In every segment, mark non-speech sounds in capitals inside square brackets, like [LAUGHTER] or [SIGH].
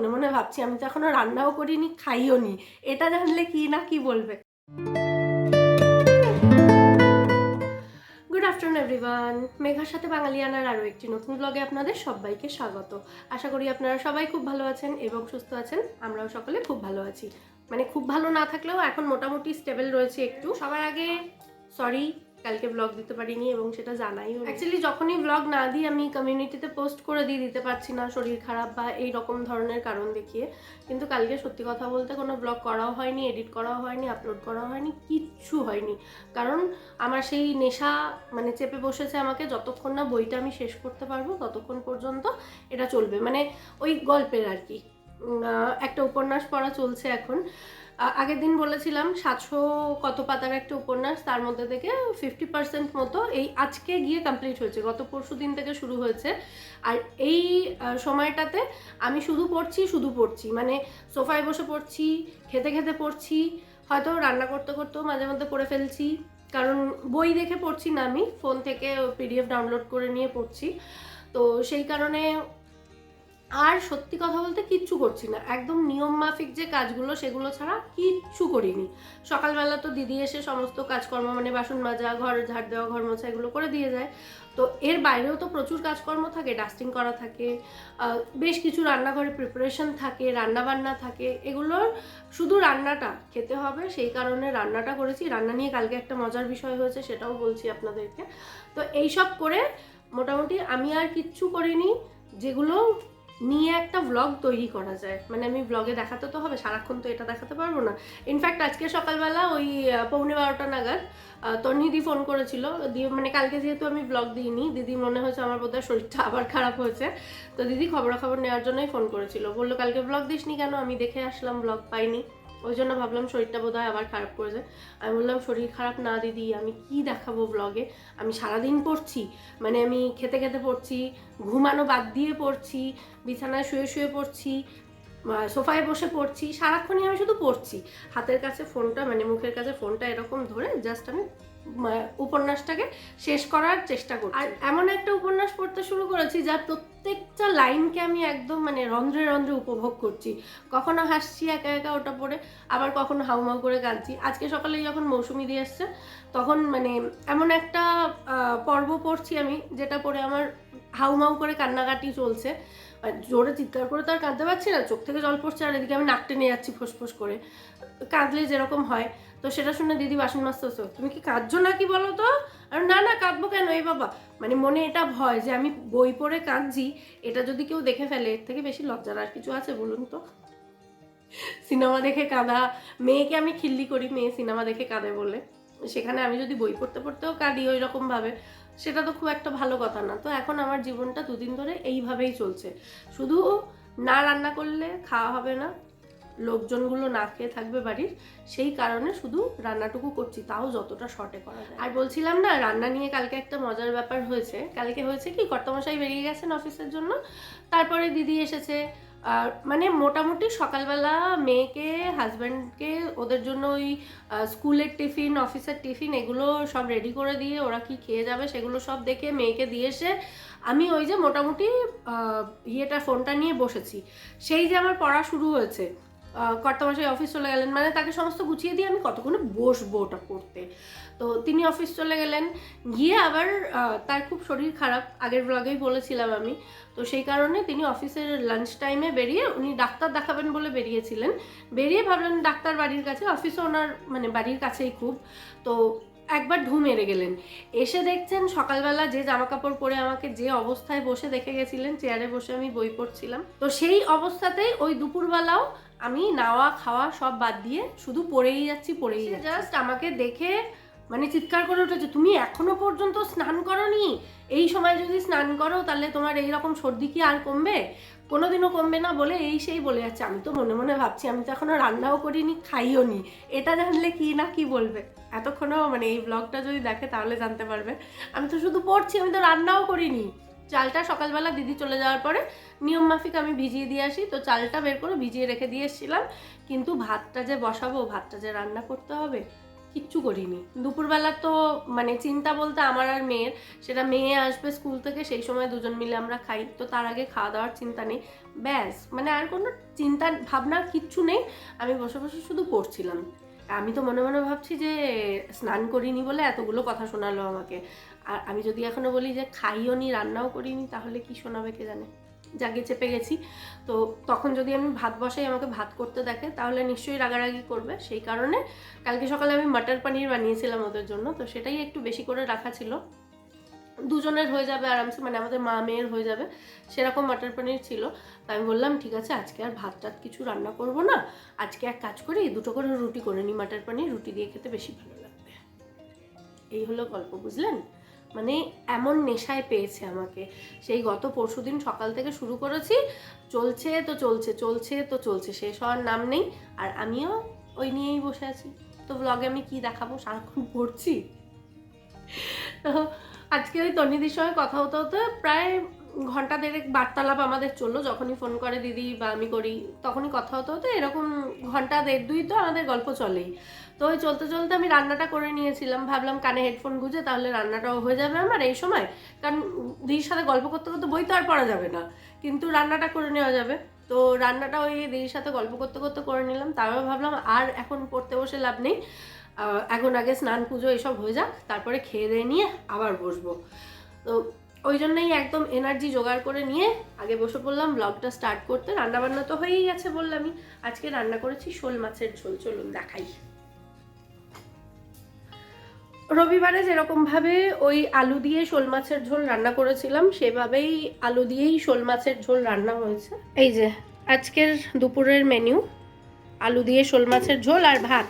মনে মনে ভাবছি, আমি তো এখনও রান্নাও করিনি, খাইও নি। এটা জানলে কি না কি বলবে? গুড আফটারনুন এভরিওয়ান মেঘার সাথে বাঙালিয়ানার আরও একটি নতুন ব্লগে আপনাদের সবাইকে স্বাগত। আশা করি আপনারা সবাই খুব ভালো আছেন এবং সুস্থ আছেন। আমরাও সকলে খুব ভালো আছি। মানে খুব ভালো না থাকলেও এখন মোটামুটি স্টেবল রয়েছে একটু। সবার আগে সরি কালকে ব্লগ দিতে পারিনি এবং সেটা জানাই অ্যাকচুয়ালি যখনই ব্লগ না দিই, আমি কমিউনিটিতে পোস্ট করে দিয়ে দিতে পারছি না, শরীর খারাপ বা এই রকম ধরনের কারণ দেখিয়ে। কিন্তু কালকে সত্যি কথা বলতে কোনো ব্লগ করাও হয়নি এডিট করাও হয়নি আপলোড করাও হয়নি, কিচ্ছু হয়নি। কারণ আমার সেই নেশা মানে চেপে বসেছে আমাকে, যতক্ষণ না বইটা আমি শেষ করতে পারব, ততক্ষণ পর্যন্ত এটা চলবে। মানে ওই গল্পের আর কি। একটা উপন্যাস পড়া চলছে এখন। আগের দিন বলেছিলাম সাতশো কত পাতার একটা উপন্যাস, তার মধ্যে থেকে ফিফটি পার্সেন্ট মতো এই আজকে গিয়ে কমপ্লিট হয়েছে, গত পরশু দিন থেকে শুরু হয়েছে। আর এই সময়টাতে আমি শুধু পড়ছি শুধু পড়ছি। মানে সোফায় বসে পড়ছি, খেতে খেতে পড়ছি, হয়তো রান্না করতে করতেও মাঝে মধ্যে পড়ে ফেলছি। কারণ বই দেখে পড়ছি না আমি, ফোন থেকে পিডিএফ ডাউনলোড করে নিয়ে পড়ছি। তো সেই কারণে আর সত্যি কথা বলতে কিচ্ছু করছি না। একদম নিয়ম মাফিক যে কাজগুলো, সেগুলো ছাড়া কিচ্ছু করিনি। সকালবেলা তো দিদি এসে সমস্ত কাজকর্ম মানে বাসন মাজা, ঘর ঝাড় দেওয়া, ঘর মোছা এগুলো করে দিয়ে যায়। তো এর বাইরেও তো প্রচুর কাজকর্ম থাকে ডাস্টিং করা থাকে বেশ কিছু রান্নাঘরে প্রিপারেশন থাকে রান্না বান্না থাকে। এগুলোর শুধু রান্নাটা খেতে হবে, সেই কারণে রান্নাটা করেছি। রান্না নিয়ে কালকে একটা মজার বিষয় হয়েছে, সেটাও বলছি আপনাদেরকে। তো এইসব করে মোটামুটি আমি আর কিচ্ছু করিনি, যেগুলো নিয়ে একটা ব্লগ তৈরি করা যায়। মানে আমি ব্লগে দেখাতে তো হবে, সারাক্ষণ তো এটা দেখাতে পারব না। ইনফ্যাক্ট আজকে সকালবেলা ওই পৌনে বারোটা নাগাদ তন্নিদি ফোন করেছিল। দিয়ে মানে কালকে যেহেতু আমি ব্লগ দিইনি দিদি মনে হয়েছে আমার বোধহয় শরীরটা [LAUGHS] আবার খারাপ হয়েছে। তো দিদি খবরাখবর নেওয়ার জন্যই ফোন করেছিল। বলল, কালকে ব্লগ দিসনি কেন? আমি দেখে আসলাম ব্লগ পাইনি। ওই জন্য ভাবলাম শরীরটা বোধহয় আবার খারাপ করেছে আমি বললাম, শরীর খারাপ না দিদি, আমি কি দেখাবো ব্লগে আমি সারাদিন পড়ছি মানে আমি খেতে খেতে পড়ছি, ঘুমানো বাদ দিয়ে পড়ছি, বিছানায় শুয়ে শুয়ে পড়ছি সোফায় বসে পড়ছি, সারাক্ষণই আমি শুধু পড়ছি। হাতের কাছে ফোনটা মানে মুখের কাছে ফোনটা এরকম ধরে জাস্ট আমি উপন্যাসটাকে শেষ করার চেষ্টা করছি। আর এমন একটা উপন্যাস পড়তে শুরু করেছি যার প্রত্যেকটা লাইনকে আমি একদম মানে রন্ধ্রে রন্ধ্রে উপভোগ করছি। কখনো হাসছি, একা একা ওটা পড়ে আবার কখনো হাউমাউ করে কাঁদছি আজকে সকালে যখন মৌসুমি দিয়ে এসছে তখন মানে এমন একটা পর্ব পড়ছি আমি, যেটা পড়ে আমার হাউমাউ করে কান্নাকাটি চলছে। জোরে চিৎকার করে তো আর কাঁদতে পারছি না, চোখ থেকে জল পড়ছে, আর এদিকে আমি নাক টেনে যাচ্ছি ফোঁস করে। কাঁদলে যেরকম হয় তো সেটা শুনে দিদি বাসন মাজতে হচ্ছে তুমি কি কাঁদছো না কি বলো তো? আর না না, কাঁদবো কেন? এই বাবা মানে মনে এটা ভয় যে আমি বই পড়ে কাঁদছি, এটা যদি কেউ দেখে ফেলে, এর থেকে বেশি লজ্জার আর কিছু আছে বলুন তো? সিনেমা দেখে কাঁদা, মেয়েকে আমি খিল্লি করি, মেয়ে সিনেমা দেখে কাঁদে বলে। সেখানে আমি যদি বই পড়তে পড়তেও কাঁদি ওই রকম ভাবে সেটা তো খুব একটা ভালো কথা না। তো এখন আমার জীবনটা দুদিন ধরে এইভাবেই চলছে। শুধু না রান্না করলে খাওয়া হবে না লোকজনগুলো না খেয়ে থাকবে বাড়ির, সেই কারণে শুধু রান্নাটুকু করছি, তাও যতটা শর্টে করা যায়। আর বলছিলাম না, রান্না নিয়ে কালকে একটা মজার ব্যাপার হয়েছে। কালকে হয়েছে কি, কর্তামশাই বেরিয়ে গেছেন অফিসের জন্য। তারপরে দিদি এসেছে। আর মানে মোটামুটি সকালবেলা মেয়েকে হাজব্যান্ডকে ওদের জন্য ওই স্কুলের টিফিন অফিসের টিফিন, এগুলো সব রেডি করে দিয়ে ওরা কি খেয়ে যাবে সেগুলো সব দেখে মেয়েকে দিয়ে এসে আমি ওই যে মোটামুটি ইয়েটা, ফোনটা নিয়ে বসেছি। সেই যে আমার পড়া শুরু হয়েছে কর্তামশাই অফিস চলে গেলেন। মানে তাকে সমস্ত গুছিয়ে দিয়ে আমি কতক্ষণে বসবো ওটা পড়তে তো তিনি অফিস চলে গেলেন। গিয়ে আবার তার খুব শরীর খারাপ। আগের ব্লগেই বলেছিলাম আমি। তো সেই কারণে তিনি অফিসের লাঞ্চ টাইমে বেরিয়ে উনি ডাক্তার দেখাবেন বলে বেরিয়েছিলেন। বেরিয়ে ভাবলেন ডাক্তার বাড়ির কাছে। অফিসও ওনার মানে বাড়ির কাছেই খুব। তো একবার ঢু মেরে গেলেন। এসে দেখছেন সকালবেলা যে জামা কাপড় পরে আমাকে যে অবস্থায় বসে দেখে গেছিলেন, চেয়ারে বসে আমি বই পড়ছিলাম। তো সেই অবস্থাতেই ওই দুপুরবেলাও আমি নাওয়া খাওয়া সব বাদ দিয়ে শুধু পড়েই যাচ্ছি পড়েই যাচ্ছি। জাস্ট আমাকে দেখে মানে চিৎকার করে উঠেছে তুমি এখনও পর্যন্ত স্নান করনি? এই সময় যদি স্নান করো তাহলে তোমার এই রকম সর্দি কি আর কমবে? কোনোদিনও কমবে না বলে এই সেই বলে যাচ্ছে। আমি তো মনে মনে ভাবছি আমি তো এখনও রান্নাও করিনি খাইও নি। এটা জানলে কি না কি বলবে? এতক্ষণও মানে এই ব্লগটা যদি দেখে তাহলে জানতে পারবে। আমি তো শুধু পড়ছি আমি তো রান্নাও করিনি। চালটা সকালবেলা দিদি চলে যাওয়ার পরে নিয়ম মাফিক আমি ভিজিয়ে দিয়ে আসি। তো চালটা বের করে ভিজিয়ে রেখে দিয়ে এসেছিলাম। কিন্তু ভাতটা যে বসাবো, ভাতটা যে রান্না করতে হবে, কিচ্ছু করিনি। দুপুরবেলা তো মানে চিন্তা বলতে আমার আর মেয়ের, সেটা মেয়ে আসবে স্কুল থেকে সেই সময় দুজন মিলে আমরা খাই। তো তার আগে খাওয়া দাওয়ার চিন্তা নেই। ব্যাস মানে আর কোনো চিন্তা, ভাবনা কিচ্ছু নেই। আমি বসে বসে শুধু পড়ছিলাম। আমি তো মনে মনে ভাবছি যে স্নান করিনি বলে এতগুলো কথা শোনালো আমাকে। আর আমি যদি এখনও বলি যে খাইও নি, রান্নাও করিনি তাহলে কি শোনাবে কে জানে? জাগে চেপে গেছি। তো তখন যদি আমি ভাত বসাই, আমাকে ভাত করতে দেখে, তাহলে নিশ্চয়ই রাগারাগি করবে। সেই কারণে কালকে সকালে আমি মাটার পানির বানিয়েছিলাম ওদের জন্য, তো সেটাই একটু বেশি করে রাখা ছিল। দুজনের হয়ে যাবে আরামসে মানে আমাদের মা মেয়ের হয়ে যাবে, সেরকম মাটার পনির ছিল। তো আমি বললাম, ঠিক আছে, আজকে আর ভাত টাত কিছু রান্না করব না। আজকে এক কাজ করি, দুটো করে রুটি করে নিই মাটার পনির, রুটি দিয়ে খেতে বেশি ভালো লাগবে। এই হলো গল্প, বুঝলেন? মানে এমন নেশায় পেয়েছে আমাকে। সেই গত পরশুদিন সকাল থেকে শুরু করেছি, চলছে তো চলছে চলছে তো চলছে, শেষ হওয়ার নাম নেই, আর আমিও ওই নিয়েই বসে আছি। তো ব্লগে আমি কি দেখাবো, সারাক্ষণ পড়ছি। তো আজকে ওই তন্নিদির সঙ্গে কথা হতে হতে প্রায় ঘণ্টা দেড়েক বার্তালাপ আমাদের চলল, যখনই ফোন করে দিদি বা আমি করি, তখনই কথা হতে হতে এরকম ঘণ্টা দেড় দুই তো আমাদের গল্প চলেই। তো ওই চলতে চলতে আমি রান্নাটা করে নিয়েছিলাম। ভাবলাম কানে হেডফোন গুঁজে তাহলে রান্নাটাও হয়ে যাবে আমার এই সময়। কারণ দিদির সাথে গল্প করতে করতে বই তো আর পড়া যাবে না। কিন্তু রান্নাটা করে নেওয়া যাবে। তো রান্নাটা ওই দিদির সাথে গল্প করতে করতে করে নিলাম। তারপরে ভাবলাম আর এখন পড়তে বসে লাভ নেই। এখন আগে স্নান, পুজো এসব হয়ে যাক। তারপরে খেয়ে দিয়ে নিয়ে আবার বসবো। তো ওই জন্যই একদম এনার্জি জোগাড় করে নিয়ে আগে বসে পড়লাম। ব্লগটা স্টার্ট করতে। রান্নাবান্না তো হয়েই গেছে বললামই আজকে রান্না করেছি শোল মাছের ঝোল। চলুন দেখাই। রবিবারে যেরকমভাবে ওই আলু দিয়ে শোল মাছের ঝোল রান্না করেছিলাম, সেভাবেই আলু দিয়েই শোল মাছের ঝোল রান্না হয়েছে। এই যে, আজকের দুপুরের মেনু আলু দিয়ে শোল মাছের ঝোল আর ভাত।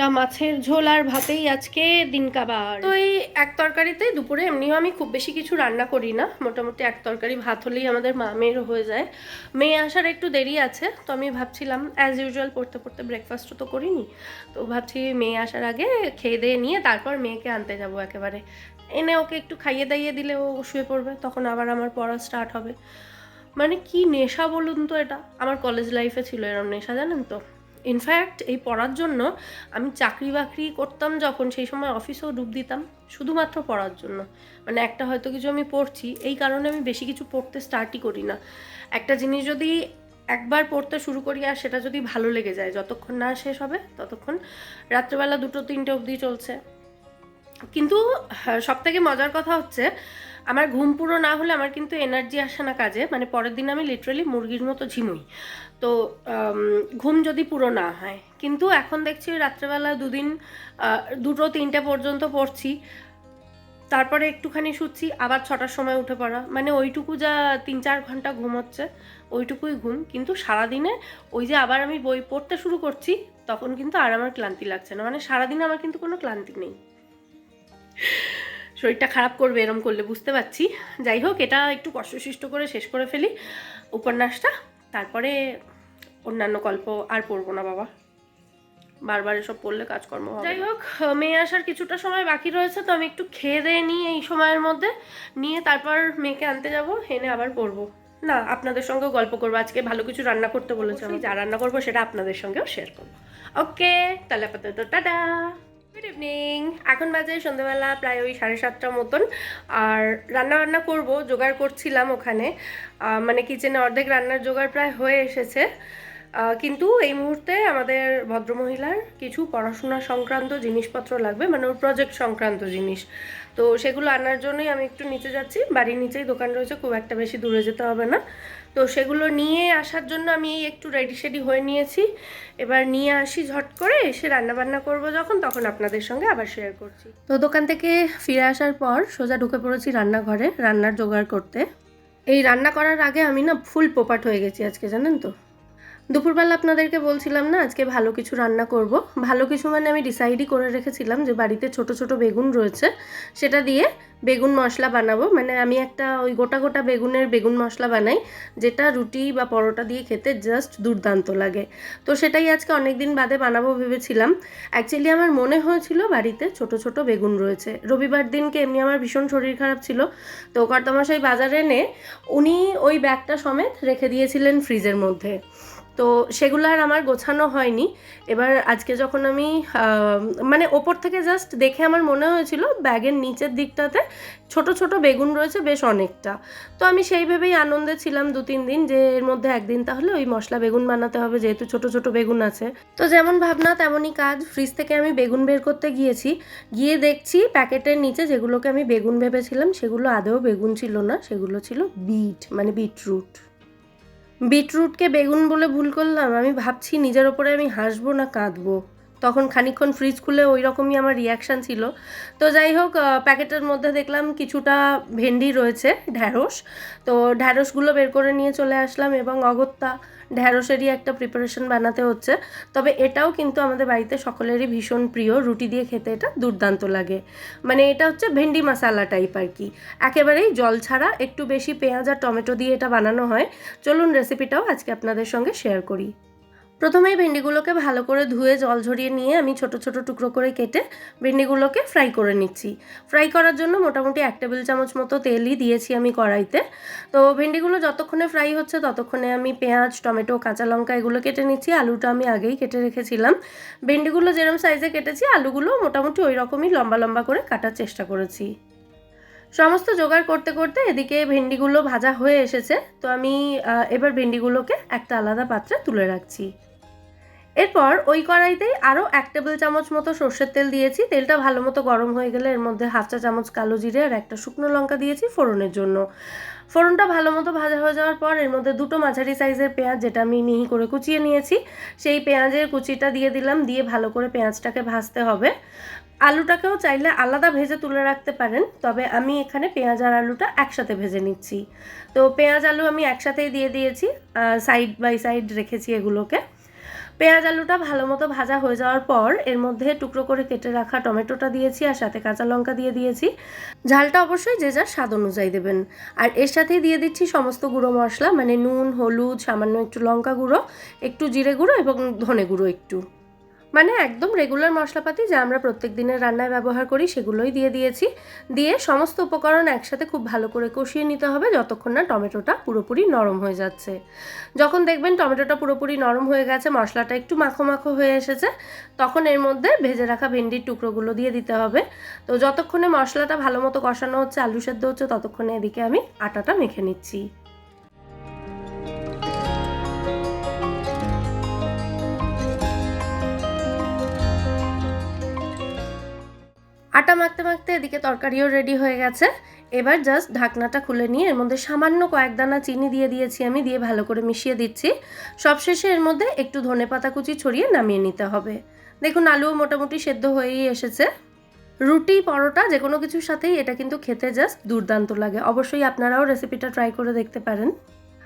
একটা মাছের ঝোল আর ভাতেই আজকে দিন কাবার। তো এই এক তরকারিতে দুপুরে এমনিও আমি খুব বেশি কিছু রান্না করি না। মোটামুটি এক তরকারি ভাত হলেই আমাদের মা মেয়ের হয়ে যায়। মেয়ে আসার একটু দেরি আছে, তো আমি ভাবছিলাম অ্যাজ ইউজুয়াল পড়তে পড়তে ব্রেকফাস্টও তো করিনি। তো ভাবছি মেয়ে আসার আগে খেয়ে দিয়ে নিয়ে তারপর মেয়েকে আনতে যাব একেবারে। এনে ওকে একটু খাইয়ে দাইয়ে দিলে ও শুয়ে পড়বে, তখন আবার আমার পড়া স্টার্ট হবে। মানে কি নেশা বলুন তো এটা? আমার কলেজ লাইফে ছিল এরকম নেশা, জানেন তো? ইনফ্যাক্ট এই পড়ার জন্য আমি চাকরি বাকরি করতাম যখন, সেই সময় অফিসেও ডুব দিতাম, শুধুমাত্র পড়ার জন্য। মানে একটা হয়তো কিছু আমি পড়ছি, এই কারণে আমি বেশি কিছু পড়তে স্টার্টই করি না। একটা জিনিস যদি একবার পড়তে শুরু করি আর সেটা যদি ভালো লেগে যায়, যতক্ষণ না শেষ হবে, ততক্ষণ রাত্রেবেলা দুটো, তিনটে অবধি চলছে। কিন্তু সবথেকে মজার কথা হচ্ছে আমার ঘুম পুরো না হলে আমার কিন্তু এনার্জি আসে না কাজে। মানে পরের দিন আমি লিটারালি মুরগির মতো ঝিমুই। তো ঘুম যদি পুরো না হয়। কিন্তু এখন দেখছি রাত্রেবেলা দুদিন দুটো তিনটে পর্যন্ত পড়ছি। তারপরে একটুখানি শুচ্ছি, আবার ছটার সময় উঠে পড়া। মানে ওইটুকু যা তিন চার ঘণ্টা ঘুম হচ্ছে, ওইটুকুই ঘুম। কিন্তু সারাদিনে ওই যে আবার আমি বই পড়তে শুরু করছি, তখন কিন্তু আর আমার ক্লান্তি লাগছে না। মানে সারাদিনে আমার কিন্তু কোনো ক্লান্তি নেই। শরীরটা খারাপ করবে এরম করলে বুঝতে পারছি। যাই হোক এটা একটু কষ্টসিষ্ট করে শেষ করে ফেলি উপন্যাসটা। তারপরে অন্যান্য গল্প আর পড়ব না বাবা। বারবার এসব পড়লে কাজকর্ম হবে যাই হোক মেয়ে আসার কিছুটা সময় বাকি রয়েছে তো আমি একটু খেয়ে দিয়ে নিই এই সময়ের মধ্যে। নিয়ে তারপর মেয়েকে আনতে যাব এনে আবার পড়ব। না আপনাদের সঙ্গেও গল্প করব। আজকে ভালো কিছু রান্না করতে বলেছে আমি যা রান্না করব সেটা আপনাদের সঙ্গেও শেয়ার করব। ওকে তাহলে আপাতত টাটা! গুড ইভিনিং এখন বাজে সন্ধ্যেবেলা প্রায় ওই সাড়ে সাতটার মতন। আর রান্না বান্না করব, জোগাড় করছিলাম ওখানে। মানে কিচেনে অর্ধেক রান্নার জোগাড় প্রায় হয়ে এসেছে। কিন্তু এই মুহূর্তে আমাদের ভদ্রমহিলার কিছু পড়াশোনা সংক্রান্ত জিনিসপত্র লাগবে মানে ওর প্রজেক্ট সংক্রান্ত জিনিস। তো সেগুলো আনার জন্যই আমি একটু নিচে যাচ্ছি। বাড়ির নিচেই দোকান রয়েছে, খুব একটা বেশি দূরে যেতে হবে না। তো সেগুলো নিয়ে আসার জন্য আমি এই একটু রেডি সেডি হয়ে নিয়েছি। এবার নিয়ে আসি ঝট করে, এসে রান্নাবান্না করব যখন, তখন আপনাদের সঙ্গে আবার শেয়ার করছি। তো দোকান থেকে ফিরে আসার পর সোজা ঢুকে পড়েছি রান্নাঘরে, রান্নার জোগাড় করতে। এই রান্না করার আগে আমি না ফুল পোপাট হয়ে গেছি আজকে, জানেন তো? দুপুরবেলা আপনাদেরকে বলছিলাম না, আজকে ভালো কিছু রান্না করব। ভালো কিছু মানে আমি ডিসাইডই করে রেখেছিলাম যে বাড়িতে ছোট ছোট বেগুন রয়েছে, সেটা দিয়ে বেগুন মশলা বানাবো। মানে আমি একটা ওই গোটা গোটা বেগুনের বেগুন মশলা বানাই, যেটা রুটি বা পরোটা দিয়ে খেতে জাস্ট দুর্দান্ত লাগে। তো সেটাই আজকে অনেক দিন বাদে বানাবো ভেবেছিলাম। অ্যাকচুয়ালি আমার মনে হয়েছিল বাড়িতে ছোট ছোট বেগুন রয়েছে। রবিবার দিনকে এমনি আমার ভীষণ শরীর খারাপ ছিল। তো কর্তামশাই বাজারে এনে উনি ওই ব্যাগটা সমেত রেখে দিয়েছিলেন ফ্রিজের মধ্যে। তো সেগুলো আর আমার গোছানো হয়নি। এবার আজকে যখন আমি মানে ওপর থেকে জাস্ট দেখে আমার মনে হয়েছিল ব্যাগের নিচের দিকটাতে ছোট ছোট বেগুন রয়েছে বেশ অনেকটা। তো আমি সেই ভেবেই আনন্দে ছিলাম দু তিন দিন যে এর মধ্যে একদিন তাহলে ওই মশলা বেগুন বানাতে হবে যেহেতু ছোট ছোট বেগুন আছে। তো যেমন ভাবনা তেমনই কাজ। ফ্রিজ থেকে আমি বেগুন বের করতে গিয়েছি। গিয়ে দেখছি প্যাকেটের নিচে যেগুলোকে আমি বেগুন ভেবেছিলাম সেগুলো আদৌ বেগুন ছিল না, সেগুলো ছিল বিট মানে বিটরুট। বিটরুটকে বেগুন বলে ভুল করলাম? আমি ভাবছি নিজের ওপরে আমি হাসবো না কাঁদবো। তখন খানিকক্ষণ ফ্রিজ খুলে ওই রকমই আমার রিয়াকশান ছিল। তো যাই হোক প্যাকেটের মধ্যে দেখলাম কিছুটা ভেন্ডি রয়েছে, ঢ্যাঁড়স। তো ঢ্যাঁড়সগুলো বের করে নিয়ে চলে আসলাম এবং অগত্যা ঢ্যাঁড়সেরই একটা প্রিপারেশন বানাতে হচ্ছে। তবে এটাও কিন্তু আমাদের বাড়িতে সকলেরই ভীষণ প্রিয়, রুটি দিয়ে খেতে এটা দুর্দান্ত লাগে। মানে এটা হচ্ছে ভেন্ডি মশালা টাইপ আর কি। একেবারেই জল ছাড়া, একটু বেশি পেঁয়াজ আর টমেটো দিয়ে এটা বানানো হয়। চলুন রেসিপিটাও আজকে আপনাদের সঙ্গে শেয়ার করি। প্রথমেই ভেন্ডিগুলোকে ভালো করে ধুয়ে জল ঝরিয়ে নিয়ে আমি ছোট ছোট টুকরো করে কেটে ভেন্ডিগুলোকে ফ্রাই করে নিচ্ছি। ফ্রাই করার জন্য মোটামুটি এক টেবিল চামচ মতো তেলই দিয়েছি আমি কড়াইতে। তো ভেন্ডিগুলো যতক্ষণে ফ্রাই হচ্ছে ততক্ষণে আমি পেঁয়াজ, টমেটো, কাঁচা লঙ্কা এগুলো কেটে নিচ্ছি। আলুটা আমি আগেই কেটে রেখেছিলাম। ভেন্ডিগুলো যেরকম সাইজে কেটেছি, আলুগুলো মোটামুটি ওই রকমই লম্বা লম্বা করে কাটার চেষ্টা করেছি। সমস্ত জোগাড় করতে করতে এদিকে ভেন্ডিগুলো ভাজা হয়ে এসেছে। তো আমি এবার ভেন্ডিগুলোকে একটা আলাদা পাত্রে তুলে রাখছি। এরপর ওই কড়াইতেই আরও এক টেবিল চামচ মতো সর্ষের তেল দিয়েছি। তেলটা ভালো মতো গরম হয়ে গেলে এর মধ্যে হাফ চা চামচ কালো জিরে আর একটা শুকনো লঙ্কা দিয়েছি ফোড়নের জন্য। ফোড়নটা ভালো মতো ভাজা হয়ে যাওয়ার পর এর মধ্যে দুটো মাঝারি সাইজের পেঁয়াজ, যেটা আমি মিহি করে কুচিয়ে নিয়েছি, সেই পেঁয়াজের কুচিটা দিয়ে দিলাম, দিয়ে ভালো করে পেঁয়াজটাকে ভাজতে হবে। আলুটাকেও চাইলে আলাদা ভেজে তুলে রাখতে পারেন, তবে আমি এখানে পেঁয়াজ আর আলুটা একসাথে ভেজে নিচ্ছি। তো পেঁয়াজ, আলু আমি একসাথেই দিয়ে দিয়েছি সাইড বাই সাইড রেখেছি এগুলোকে। পেঁয়াজ আলুটা ভালো মতো ভাজা হয়ে যাওয়ার পর এর মধ্যে টুকরো করে কেটে রাখা টমেটোটা দিয়েছি আর সাথে কাঁচা লঙ্কা দিয়ে দিয়েছি। ঝালটা অবশ্যই যে যার স্বাদ অনুযায়ী দেবেন। আর এর সাথে দিয়ে দিচ্ছি সমস্ত গুঁড়ো মশলা মানে নুন, হলুদ, সামান্য একটু লঙ্কা গুঁড়ো, একটু জিরে গুঁড়ো এবং ধনে গুঁড়ো একটু। মানে একদম রেগুলার মশলাপাতি যা আমরা প্রত্যেক দিনের রান্নায় ব্যবহার করি, সেগুলোই দিয়ে দিয়েছি। দিয়ে সমস্ত উপকরণ একসাথে খুব ভালো করে কষিয়ে নিতে হবে যতক্ষণ না টমেটোটা পুরোপুরি নরম হয়ে যাচ্ছে। যখন দেখবেন টমেটোটা পুরোপুরি নরম হয়ে গেছে, মশলাটা একটু মাখো মাখো হয়ে এসেছে, তখন এর মধ্যে ভেজে রাখা ভেন্ডির টুকরোগুলো দিয়ে দিতে হবে। তো যতক্ষণে মশলাটা ভালো মতো কষানো হচ্ছে, আলু সেদ্ধ হচ্ছে, ততক্ষণে এদিকে আমি আটাটা মেখে নিচ্ছি। আটা মাখতে মাখতে এদিকে তরকারিও রেডি হয়ে গেছে। এবার জাস্ট ঢাকনাটা খুলে নিয়ে এর মধ্যে সামান্য কয়েক দানা চিনি দিয়ে দিয়েছি আমি, দিয়ে ভালো করে মিশিয়ে দিচ্ছি। সবশেষে এর মধ্যে একটু ধনে পাতা কুচি ছড়িয়ে নামিয়ে নিতে হবে। দেখুন, আলুও মোটামুটি সেদ্ধ হয়েই এসেছে। রুটি, পরোটা, যে কোনো কিছুর সাথেই এটা কিন্তু খেতে জাস্ট দুর্দান্ত লাগে। অবশ্যই আপনারাও রেসিপিটা ট্রাই করে দেখতে পারেন।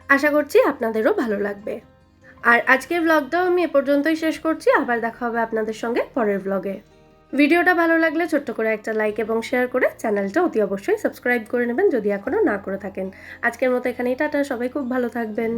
আশা করছি আপনাদেরও ভালো লাগবে। আর আজকের ব্লগটাও আমি এ পর্যন্তই শেষ করছি। আবার দেখা হবে আপনাদের সঙ্গে পরের ব্লগে ভিডিওটা ভালো লাগলে ছোট্ট করে একটা লাইক এবং শেয়ার করে চ্যানেলটা অতি অবশ্যই সাবস্ক্রাইব করে নেবেন যদি এখনও না করে থাকেন। আজকের মতো এখানেই, টাটা, সবাই খুব ভালো থাকবেন।